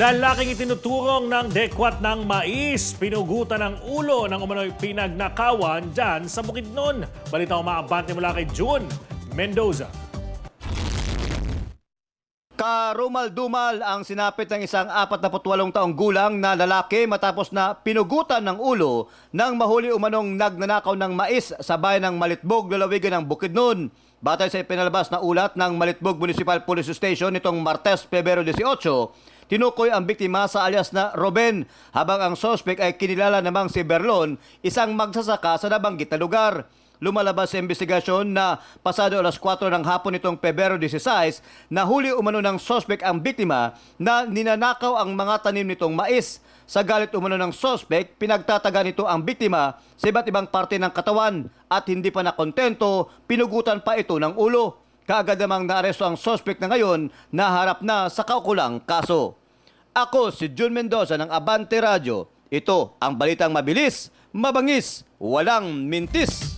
Lalaking itinuturong ng dekwat ng mais, pinugutan ng ulo ng umano'y pinagnakawan dyan sa Bukidnon. Balita umaabante mula kay June Mendoza. Karumal-dumal ang sinapit ng isang 48 taong gulang na lalaki matapos na pinugutan ng ulo ng mahuli umanong nagnanakaw ng mais sa bayan ng Malitbog, lalawigan ng Bukidnon. Batay sa pinalabas na ulat ng Malitbog Municipal Police Station nitong Martes, Pebrero 18, tinukoy ang biktima sa alias na Roben habang ang sospek ay kinilala namang si Berlon, isang magsasaka sa nabanggit na lugar. Lumalabas sa investigasyon na pasado alas 4 ng hapon nitong Pebrero 16, nahuli umano ng sospek ang biktima na ninanakaw ang mga tanim nitong mais. Sa galit umano ng sospek, pinagtataga nito ang biktima sa iba't ibang parte ng katawan at hindi pa nakontento, pinugutan pa ito ng ulo. Kaagad namang naaresto ang sospek na ngayon na harap na sa kaukulang kaso. Ako si Jun Mendoza ng Abante Radio. Ito ang balitang mabilis, mabangis, walang mintis.